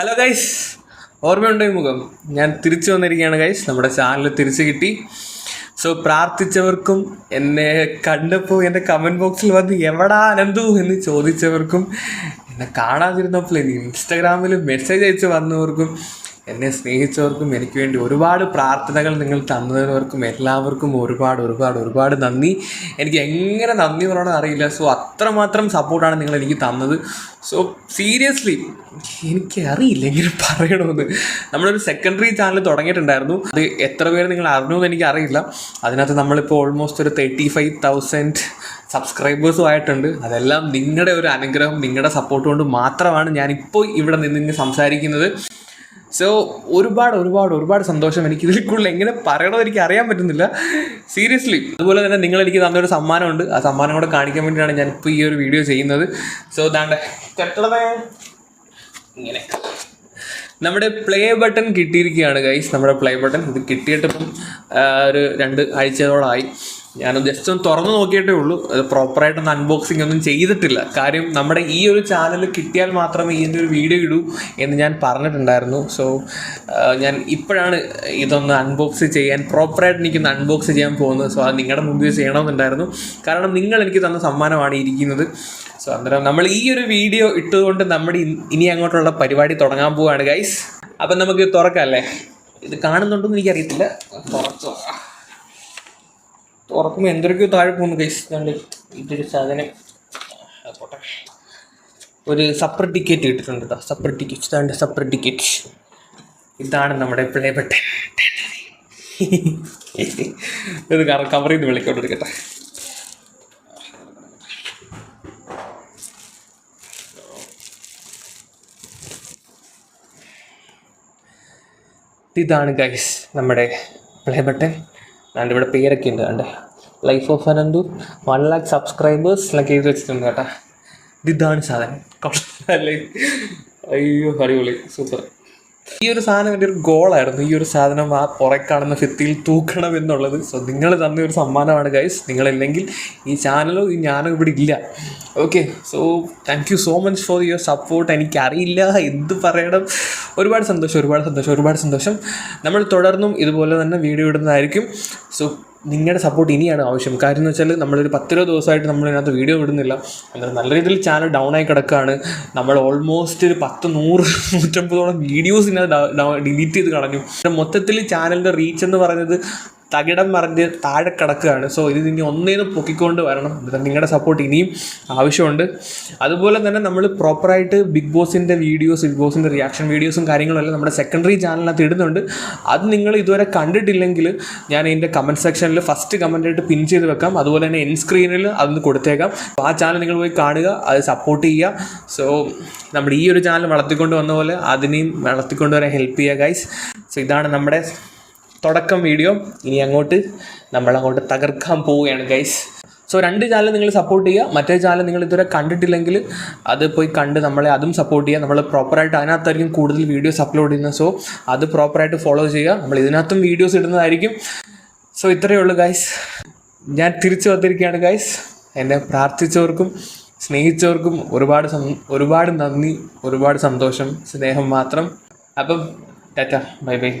Hello guys ഓർമ്മയുണ്ടോ ഈ മുഖം? ഞാൻ തിരിച്ചു വന്നിരിക്കുകയാണ് ഗൈസ് നമ്മുടെ ചാനൽ തിരിച്ചു കിട്ടി. സോ പ്രാർത്ഥിച്ചവർക്കും എന്നെ കണ്ടപ്പോൾ എന്റെ കമന്റ് ബോക്സിൽ വന്ന് എവിടാ അനന്തു? എന്ന് ചോദിച്ചവർക്കും എന്നെ കാണാതിരുന്നപ്പോൾ ഇൻസ്റ്റാഗ്രാമിൽ മെസ്സേജ് അയച്ച് വന്നവർക്കും എന്നെ സ്നേഹിച്ചവർക്കും എനിക്ക് വേണ്ടി ഒരുപാട് പ്രാർത്ഥനകൾ നിങ്ങൾ തന്നവർക്കും എല്ലാവർക്കും ഒരുപാട് ഒരുപാട് ഒരുപാട് നന്ദി. എനിക്ക് എങ്ങനെ നന്ദി പറയണമെന്ന് അറിയില്ല. സോ അത്രമാത്രം സപ്പോർട്ടാണ് നിങ്ങൾ എനിക്ക് തന്നത്. സോ സീരിയസ്ലി എനിക്ക് അറിയില്ല എങ്ങനെ പറയണമെന്ന്. നമ്മളൊരു സെക്കൻഡറി ചാനൽ തുടങ്ങിയിട്ടുണ്ടായിരുന്നു. അത് എത്ര പേര് നിങ്ങൾ അറിഞ്ഞു എനിക്ക് അറിയില്ല. അതിനകത്ത് നമ്മളിപ്പോൾ ഓൾമോസ്റ്റ് ഒരു തേർട്ടി ഫൈവ് തൗസൻഡ് സബ്സ്ക്രൈബേഴ്സും ആയിട്ടുണ്ട്. അതെല്ലാം നിങ്ങളുടെ ഒരു അനുഗ്രഹം നിങ്ങളുടെ സപ്പോർട്ട് കൊണ്ട് മാത്രമാണ് ഞാനിപ്പോൾ ഇവിടെ നിന്ന് സംസാരിക്കുന്നത്. സോ ഒരുപാട് ഒരുപാട് ഒരുപാട് സന്തോഷം എനിക്ക് ഇതിൽ കൂടുതൽ എങ്ങനെ പറയണമെന്ന് എനിക്ക് അറിയാൻ പറ്റുന്നില്ല. സീരിയസ്ലി അതുപോലെ തന്നെ നിങ്ങൾ എനിക്ക് തന്നൊരു സമ്മാനമുണ്ട്. ആ സമ്മാനം കൂടെ കാണിക്കാൻ വേണ്ടിയാണ് ഞാൻ ഇപ്പോൾ ഈ ഒരു വീഡിയോ ചെയ്യുന്നത്. സോ ദാണ്ട് കെട്ടണമേ ഇങ്ങനെ. നമ്മുടെ പ്ലേ ബട്ടൺ കിട്ടിയിരിക്കുകയാണ് ഗൈസ് നമ്മുടെ പ്ലേ ബട്ടൺ ഇത് കിട്ടിയിട്ടിപ്പം ഒരു രണ്ട് ആഴ്ചയോളമായി ഞാൻ ജസ്റ്റ് ഒന്ന് തുറന്നു നോക്കിയിട്ടേ ഉള്ളൂ. അത് പ്രോപ്പറായിട്ടൊന്ന് അൺബോക്സിംഗ് ഒന്നും ചെയ്തിട്ടില്ല. കാര്യം നമ്മുടെ ഈ ഒരു ചാനൽ കിട്ടിയാൽ മാത്രമേ ഇതിന്റെ ഒരു വീഡിയോ ഇടൂ എന്ന് ഞാൻ പറഞ്ഞിട്ടുണ്ടായിരുന്നു. സോ ഞാൻ ഇപ്പോഴാണ് ഇതൊന്ന് അൺബോക്സ് ചെയ്യാൻ പ്രോപ്പറായിട്ട് എനിക്കൊന്ന് അൺബോക്സ് ചെയ്യാൻ പോകുന്നത്. സോ അത് നിങ്ങളുടെ മുമ്പിൽ ചെയ്യണമെന്നുണ്ടായിരുന്നു. കാരണം നിങ്ങൾ എനിക്ക് തന്ന സമ്മാനമാണ് ഇരിക്കുന്നത്. സോ അന്നേരം നമ്മൾ ഈ ഒരു വീഡിയോ ഇട്ടതുകൊണ്ട് നമ്മുടെ ഇനി അങ്ങോട്ടുള്ള പരിപാടി തുടങ്ങാൻ പോവുകയാണ് ഗൈസ് അപ്പം നമുക്ക് തുറക്കാം അല്ലേ? ഇത് കാണുന്നുണ്ടോന്ന് എനിക്കറിയത്തില്ല. തുറച്ചോ? തുറക്കുമ്പോൾ എന്തൊക്കെയോ താഴെ പോകുന്നു ഗൈസ് കണ്ട് ഇതൊരു സാധനം. പോട്ടെ ഒരു സപ്പറേറ്റ് ടിക്കറ്റ് കിട്ടിയിട്ടുണ്ട് കേട്ടോ സപ്പർ ടിക്കറ്റ് ഇതാണ്ട് സപ്പറേറ്റ് ടിക്കറ്റ് ഇതാണ് നമ്മുടെ പ്ലേ ബട്ടൺ ഇത് കവർ ചെയ്ത് വിളിക്കൊണ്ടിരിക്കട്ടെ ഇതാണ് ഗൈസ് നമ്മുടെ പ്ലേ ബട്ടൺ അതുകൊണ്ട് ഇവിടെ പേരൊക്കെ ഉണ്ട്. കണ്ടേ life of Ananthu one lakh subscribers എന്നൊക്കെ എഴുതി വെച്ചിട്ടുണ്ട് കേട്ടാ. ഇതാണ് സാധനം. അയ്യോ അടിപൊളി. സൂപ്പർ ഈ ഒരു സാധനം എന്റെ ഒരു ഗോളായിരുന്നു ഈ ഒരു സാധനം ആ പുറ കാണുന്ന ഫിത്തിയിൽ തൂക്കണം എന്നുള്ളത്. സോ നിങ്ങൾ തന്ന ഒരു സമ്മാനമാണ് ഗൈസ് നിങ്ങളില്ലെങ്കിൽ ഈ ചാനലോ ഈ ഞാനോ ഇവിടെ ഇല്ല. Okay so thank you so much for your support എനിക്കറിയില്ല എന്ത് പറയണം? ഒരുപാട് സന്തോഷം ഒരുപാട് സന്തോഷം ഒരുപാട് സന്തോഷം. നമ്മൾ തുടർന്നും ഇതുപോലെ തന്നെ വീഡിയോ ഇടുന്നതായിരിക്കും. സോ നിങ്ങളുടെ സപ്പോർട്ട് ഇനിയാണ് ആവശ്യം. കാര്യം എന്ന് വെച്ചാൽ നമ്മളൊരു പത്തിരോ ദിവസമായിട്ട് നമ്മൾ ഇതിനകത്ത് വീഡിയോ ഇടുന്നില്ല. എന്നാൽ നല്ല രീതിയിൽ ചാനൽ ഡൗൺ ആയി കിടക്കുകയാണ് നമ്മൾ ഓൾമോസ്റ്റ് ഒരു പത്ത് നൂറ് നൂറ്റമ്പതോളം വീഡിയോസ് ഇതിനകത്ത് ഡിലീറ്റ് ചെയ്ത് കളഞ്ഞു. മൊത്തത്തിൽ ചാനലിന്റെ റീച്ച് എന്ന് പറയുന്നത് തകിടം മറിഞ്ഞ് താഴെ കിടക്കുകയാണ്. സോ ഇത് ഇനി ഒന്നേന്ന് പൊക്കിക്കൊണ്ട് വരണം. നിങ്ങളുടെ സപ്പോർട്ട് ഇനിയും ആവശ്യമുണ്ട്. അതുപോലെ തന്നെ നമ്മൾ പ്രോപ്പറായിട്ട് ബിഗ് ബോസിന്റെ വീഡിയോസ് ബിഗ് ബോസിന്റെ റിയാക്ഷൻ വീഡിയോസും കാര്യങ്ങളും എല്ലാം നമ്മുടെ സെക്കൻഡറി ചാനലിനകത്ത് ഇടുന്നുണ്ട് അത് നിങ്ങൾ ഇതുവരെ കണ്ടിട്ടില്ലെങ്കിൽ ഞാൻ ഇതിന്റെ കമന്റ് സെക്ഷനിൽ ഫസ്റ്റ് കമന്റായിട്ട് പിൻ ചെയ്ത് വെക്കാം. അതുപോലെ തന്നെ എൻ സ്ക്രീനിൽ അതൊന്ന് കൊടുത്തേക്കാം. അപ്പോൾ ആ ചാനൽ നിങ്ങൾ പോയി കാണുക അത് സപ്പോർട്ട് ചെയ്യുക. സോ നമ്മുടെ ഈ ഒരു ചാനൽ വളർത്തിക്കൊണ്ട് വന്ന പോലെ അതിനെയും വളർത്തിക്കൊണ്ട് വരാൻ ഹെൽപ്പ് ചെയ്യുക ഗൈസ് സോ ഇതാണ് നമ്മുടെ തുടക്കം വീഡിയോ. ഇനി അങ്ങോട്ട് നമ്മളങ്ങോട്ട് തകർക്കാൻ പോവുകയാണ് ഗൈസ് സോ രണ്ട് ചാനൽ നിങ്ങൾ സപ്പോർട്ട് ചെയ്യുക. മറ്റേ ചാനൽ നിങ്ങൾ ഇതുവരെ കണ്ടിട്ടില്ലെങ്കിൽ അത് പോയി കണ്ട് നമ്മളെ അതും സപ്പോർട്ട് ചെയ്യുക. നമ്മൾ പ്രോപ്പറായിട്ട് അതിനകത്തായിരിക്കും കൂടുതൽ വീഡിയോസ് അപ്ലോഡ് ചെയ്യുന്നത്. സോ അത് പ്രോപ്പറായിട്ട് ഫോളോ ചെയ്യുക. നമ്മൾ ഇതിനകത്തും വീഡിയോസ് ഇടുന്നതായിരിക്കും. സോ ഇത്രയേ ഉള്ളൂ ഗൈസ് ഞാൻ തിരിച്ചു വന്നിരിക്കുകയാണ് ഗൈസ് എന്നെ പ്രാർത്ഥിച്ചവർക്കും സ്നേഹിച്ചവർക്കും ഒരുപാട് ഒരുപാട് നന്ദി ഒരുപാട് സന്തോഷം സ്നേഹം മാത്രം. അപ്പം ടാറ്റ ബൈ ബൈ.